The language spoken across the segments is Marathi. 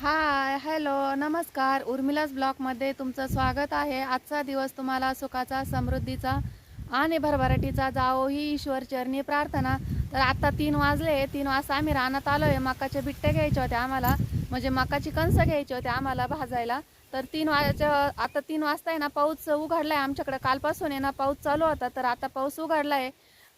हाय हॅलो नमस्कार. उर्मिलास ब्लॉकमध्ये तुमचं स्वागत आहे. आजचा दिवस तुम्हाला सुखाचा समृद्धीचा आणि भरभराटीचा जाओ ही ईश्वर चरणी प्रार्थना. तर आता तीन वाजले तीन वाजता आम्ही रानात आलो आहे मकाचे बिट्टे घ्यायचे होते आम्हाला. म्हणजे मकाची कणसं घ्यायची होते आम्हाला भाजायला. तर तीन वाजच्या आता तीन वाजता आहे ना पाऊस उघडला आहे आमच्याकडे. कालपासून आहे ना पाऊस चालू होता. तर आता पाऊस उघडला आहे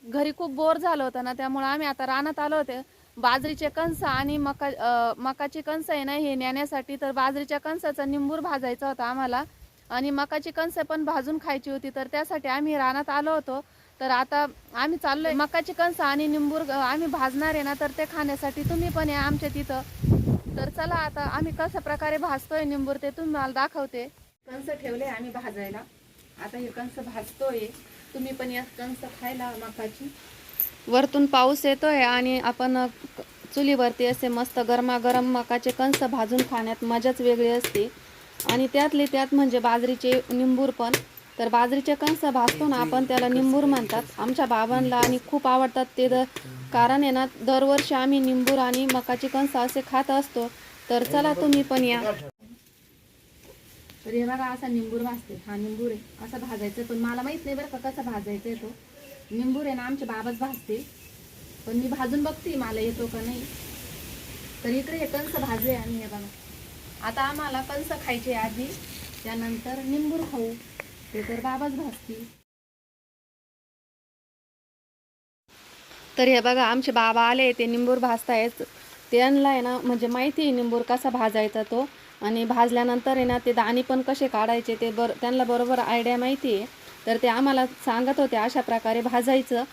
घरी खूप बोर झालं होतं ना त्यामुळं आम्ही आता रानात आलो होते. बाजरीचे कणसं आणि मका अं, मकाची कणसं आहे ना हे नेण्यासाठी तर बाजरीच्या कणसाचा निंबूर भाजायचा होता आम्हाला. आणि मकाची कणसं पण भाजून खायची होती तर त्यासाठी आम्ही रानात आलो होतो. तर आता आम्ही चाललोय. मकाची कणसं आणि निंबूर आम्ही भाजणार आहे ना तर ते खाण्यासाठी तुम्ही पण या आमच्या तिथं. तर चला आता आम्ही कशा प्रकारे भाजतोय निंबूर ते तुम्हाला दाखवते. कणसं ठेवले आम्ही भाजायला. आता हे कणसं भाजतोय. तुम्ही पण या कणसं खायला मकाची. वरतून पाऊस येतोय आणि आपण चुलीवरती असे मस्त गरमागरम मकाचे कणस भाजून खाण्यात मजाच वेगळी असते. आणि त्यातले त्यात म्हणजे बाजरीचे निंबूर पण. तर बाजरीचे कणस भाजतो ना आपण त्याला निंबूर म्हणतात. आमच्या बाबांना आणि खूप आवडतात ते कारण आहे ना दरवर्षी आम्ही निंबूर आणि मकाचे कणस असे खात असतो. तर चला तुम्ही पण या. तर हे बघा असा निंबूर भाजते. हा निंबूर आहे. असा भाजायचं पण मला माहीत नाही बरं का कसा भाजायचा आहे तो. निंबूर आहे ना आमचे बाबाच भाजते. पण मी भाजून बघते मला येतो का नाही. तर इकडे हे कंस भाजले आणि हे बघा. आता आम्हाला कंस खायचे आधी त्यानंतर निंबूर खाऊ. ते तर बाबाच भाजतील. तर हे बघा आमचे बाबा आले ते निंबूर भाजतायत. त्यांना आहे ना म्हणजे माहिती आहे निंबूर कसा भाजायचा तो. आणि भाजल्यानंतर आहे ना ते दाणे पण कसे काढायचे ते बर त्यांना बरोबर आयडिया माहिती आहे. तर ते आम्हाला सांगत होते अशा प्रकारे भाजायचं.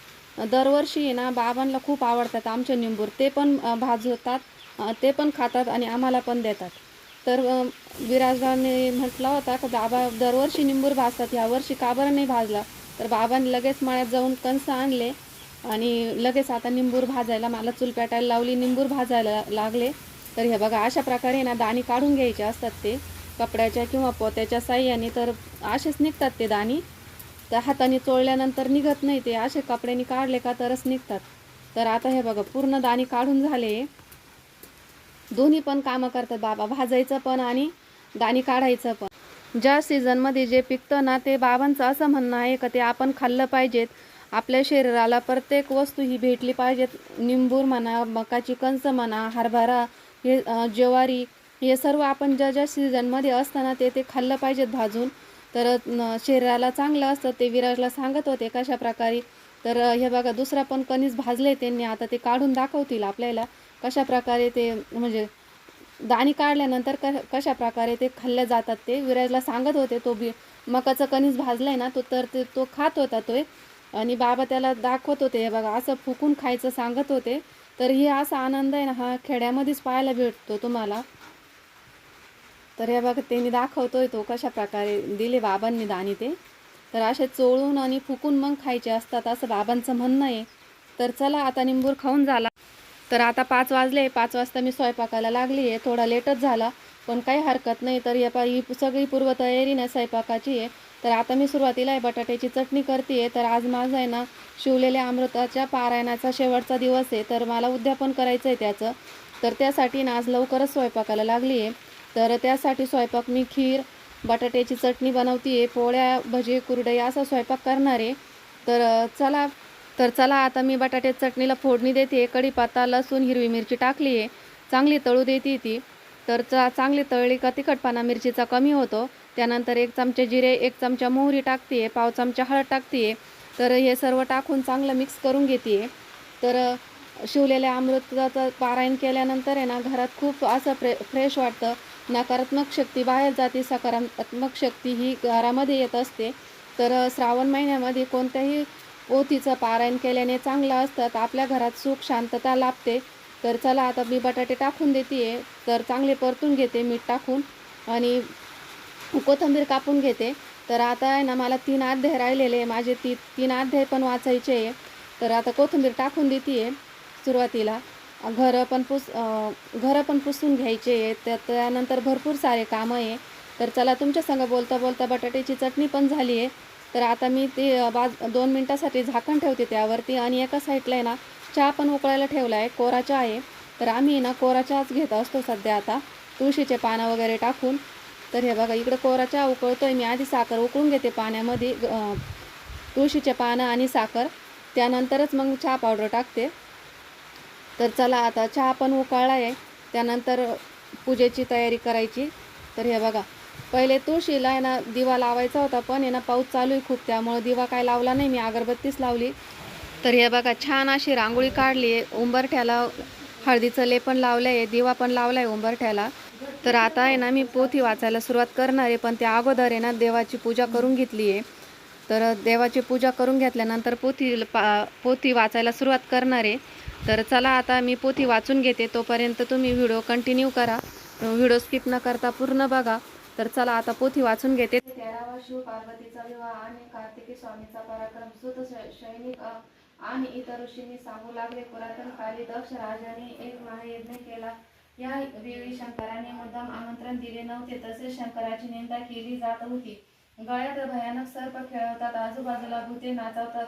दरवर्षी आहे ना बाबांना खूप आवडतात आमचे निंबूर. ते पण भाजवतात ते पण खातात आणि आम्हाला पण देतात. तर अ, विराजाने होता की बाबा दरवर्षी निंबूर भाजतात. यावर्षी का बरं नाही भाजला? तर बाबांनी लगेच मळ्यात जाऊन कंस आणले आणि लगेच आता निंबूर भाजायला मला चूल पेटायला लावली निंबूर भाजायला लागले. तर हे बघा अशा प्रकारे ना दाणी काढून घ्यायचे असतात ते कपड्याच्या किंवा पोत्याच्या साह्याने. तर असेच निघतात ते दाणी. त्या हाताने चोळल्यानंतर निघत नाही ते. असे कपड्याने काढले का तरच निघतात. तर आता हे बघा पूर्ण दाणी काढून झाले. दोन्ही पण कामं करतात बाबा. भाजायचं पण आणि दाणी काढायचं पण. ज्या सीझनमध्ये जे पिकतं ना ते बाबांचं असं म्हणणं आहे का ते आपण खाल्लं पाहिजेत. आपल्या शरीराला प्रत्येक वस्तू ही भेटली पाहिजेत. निंबूर म्हणा मकाची कंच म्हणा हरभरा हे ज्वारी हे सर्व आपण ज्या ज्या सीझनमध्ये असताना ते ते खाल्लं पाहिजेत भाजून. तर शरीराला चांगलं असतं ते विराजला सांगत होते कशा प्रकारे तर हे बघा दुसरा पण कणीस भाजले त्यांनी आता ते काढून दाखवतील आपल्याला कशा प्रकारे ते म्हणजे दाणी काढल्यानंतर क कशा प्रकारे ते खाल्ल्या जातात ते. विराजला सांगत होते तो बी मकाचं कणीस भाजलाय ना तो तर ते तो खात होता तो आणि बाबा त्याला दाखवत होते हे बघा असं फुकून खायचं सांगत होते. तर हे असा आनंद आहे ना हा खेड्यामध्येच पाहायला भेटतो तुम्हाला. तर हे बघा त्यांनी दाखवतोय तो कशा प्रकारे दिले बाबांनी दाणे ते. तर असे चोळून आणि फुकून मग खायचे असतात असं बाबांचं म्हणणं आहे. तर चला आता निंबूर खाऊन झाला. तर आता पाच वाजले पाच वाजता मी स्वयंपाकाला लागली आहे. थोडा लेटच झाला पण काही हरकत नाही. तर या पा ही सगळी पूर्वतयारी ना स्वयंपाकाची आहे. तर आता मी सुरुवातीला आहे बटाट्याची चटणी करते आहे तर आज माझं आहे ना शिवलेल्या अमृताच्या पारायणाचा शेवटचा दिवस आहे. तर मला उद्यापन करायचं आहे त्याचं. तर त्यासाठी ना आज लवकरच स्वयंपाकाला लागली आहे. तर त्यासाठी स्वयंपाक मी खीर बटाट्याची चटणी बनवते आहे पोळ्या भजी कुरडई असा स्वयंपाक करणार. आहे तर चला तर चला आता मी बटाट्याच्या चटणीला फोडणी देते. कढीपाता लसूण हिरवी मिरची टाकली आहे चांगली तळू देते ती. तर चा चांगली तळली का तिखटपणा मिरचीचा कमी होतो. त्यानंतर एक चमचे जिरे एक चमचा मोहरी टाकते आहे पाव चमचा हळद टाकते आहे तर हे सर्व टाकून चांगलं मिक्स करून घेते आहे तर शिवलेल्या अमृताचं पारायण केल्यानंतर आहे ना घरात खूप असं फ्रे फ्रेश वाटतं. नकारात्मक शक्ती बाहेर जाते सकारात्मक शक्ती ही घरामध्ये येत असते. तर श्रावण महिन्यामध्ये कोणत्याही पोथीचं पारायण केल्याने चांगलं असतं. तर आपल्या घरात सुख शांतता लाभते. तर चला आता मी बटाटे टाकून देते आहे तर चांगले परतून घेते मीठ टाकून. आणि कोथिंबीर कापून घेते. तर आता आहे ना मला तीन अध्याय राहिलेले. माझे ती तीन अध्याय पण वाचायचे आहे. तर आता कोथिंबीर टाकून देते आहे सुरुवातीला. घरं पण पुस घरं पण पुसून घ्यायचे आहे त्या त्यानंतर भरपूर सारे कामं आहे. तर चला तुमच्या संग बोलता बोलता बटाट्याची चटणी पण झाली आहे. तर आता मी ते बाज दोन मिनटासाठी झाकण ठेवते त्यावरती आणि एका साईडला आहे ना चहा पण उकळायला ठेवला आहे कोरा चहा आहे. तर आम्ही ना कोरा चहाच घेत असतो सध्या आता तुळशीचे पानं वगैरे टाकून. तर हे बघा इकडं कोरा चहा उकळतो आहे मी आधी साखर उकळून घेते पाण्यामध्ये तुळशीचे पानं आणि साखर. त्यानंतरच मग चहा पावडर टाकते. तर चला आता चहा पण उकाळला आहे त्यानंतर पूजेची तयारी करायची. तर हे बघा पहिले तुळशीला आहे ना दिवा लावायचा होता पण आहे ना पाऊस चालू आहे खूप त्यामुळं दिवा काय लावला नाही मी अगरबत्तीच लावली. तर हे बघा छान अशी रांगोळी काढली आहे. उंबरठ्याला हळदीचं लेपण लावलं आहे दिवा पण लावला आहे उंबरठ्याला. तर आता आहे ना मी पोथी वाचायला सुरुवात करणार आहे पण त्या अगोदर आहे ना देवाची पूजा करून घेतली आहे. तर देवाची पूजा करून घेतल्यानंतर पोथी पा पोथी वाचायला सुरुवात करणार आहे. तर चला आता मी पोथी वाचून घेते. तोपर्यंत तुम्ही व्हिडिओ कंटिन्यू करा. व्हिडिओ स्किप न करता पूर्ण बघा. तर चला आता पोथी वाचून घेते. तेरावा शिव पार्वतीचा विवाह आणि कार्तिकी स्वामीचा पराक्रम सुत सैनिक आणि इतर ऋषींनी सांगू लागले. पुरातन काली दक्ष राजाने एक महायज्ञ केला. या वेळी शंकराने मुद्दाम आमंत्रण दिले नव्हते. तसेच शंकराची निंदा केली जात होती. गळ्यात भयानक सर्प खेळवतात. आजूबाजूला भूते नाचवतात.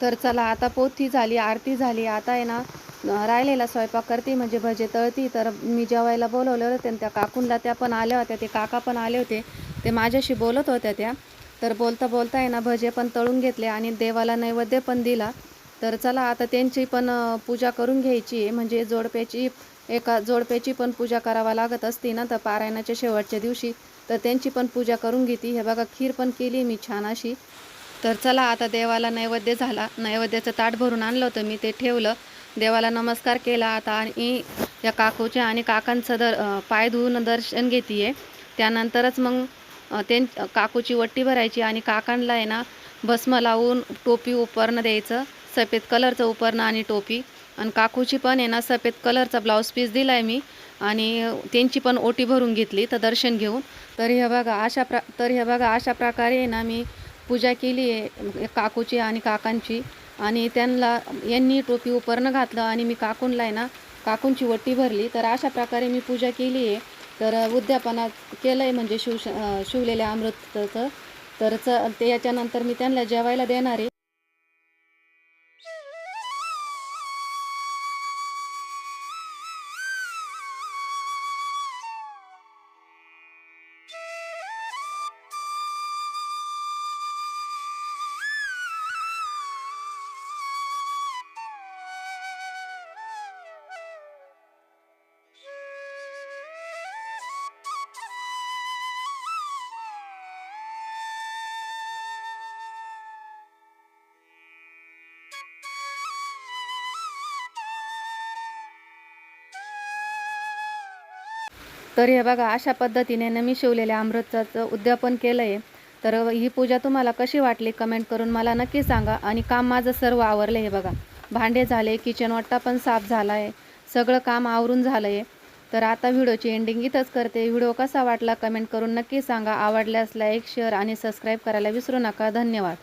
तर चला आता पोथी झाली आरती झाली. आता आहे ना राहिलेला स्वयंपाक करते म्हणजे भजे तळती. तर मी जेवायला बोलवलं होतं आणि त्या काकूंला त्या पण आल्या होत्या ते काका पण आले होते. ते माझ्याशी बोलत होत्या त्या. तर बोलता बोलता आहे ना भजे पण तळून घेतले आणि देवाला नैवेद्य पण दिला. तर चला आता त्यांची पण पूजा करून घ्यायची आहे. म्हणजे जोडप्याची एका जोडप्याची पण पूजा करावा लागत असते ना तर पारायणाच्या शेवटच्या दिवशी तर त्यांची पण पूजा करून घेते. हे बघा खीर पण केली मी छान अशी. तर चला आता देवाला नैवेद्य झाला. नैवेद्याचं ताट भरून आणलं होतं मी ते ठेवलं. देवाला नमस्कार केला. आता आणि या काकूच्या आणि काकांचं दर पाय धुवून दर्शन घेते आहे त्यानंतरच मग त्यां काकूची वट्टी भरायची आणि काकांना आहे ना भस्म लावून टोपी उपरणं द्यायचं. सफेद कलरचं उपरणं आणि टोपी. आणि काकूची पण आहे ना सफेद कलरचा ब्लाऊज पीस दिला आहे मी. आणि त्यांची पण ओटी भरून घेतली तर दर्शन घेऊन. तर हे बघा अशा प्र तर हे बघा अशा प्रकारे आहे ना मी पूजा केली आहे काकूची आणि काकांची. आणि त्यांना यांनी टोपी उपरणं घातलं आणि मी काकूनला आहे ना काकूंची ओटी भरली. तर अशा प्रकारे मी पूजा केली आहे. तर उद्यापना केलं आहे म्हणजे शिव शिवलेल्या अमृताचं. तर च ते याच्यानंतर मी त्यांना जेवायला देणार आहे. तर हे बघा अशा पद्धतीने ना मी शिवलेल्या अमृताचं उद्यापन केलं आहे तर ही पूजा तुम्हाला कशी वाटली कमेंट करून मला नक्की सांगा. आणि काम माझं सर्व आवरलं हे बघा. भांडे झाले किचन वाटा पण साफ झाला आहे सगळं काम आवरून झालं आहे तर आता व्हिडिओची एंडिंग इथंच करते. व्हिडिओ कसा वाटला कमेंट करून नक्की सांगा. आवडल्यास लाईक शेअर आणि सबस्क्राईब करायला विसरू नका. धन्यवाद.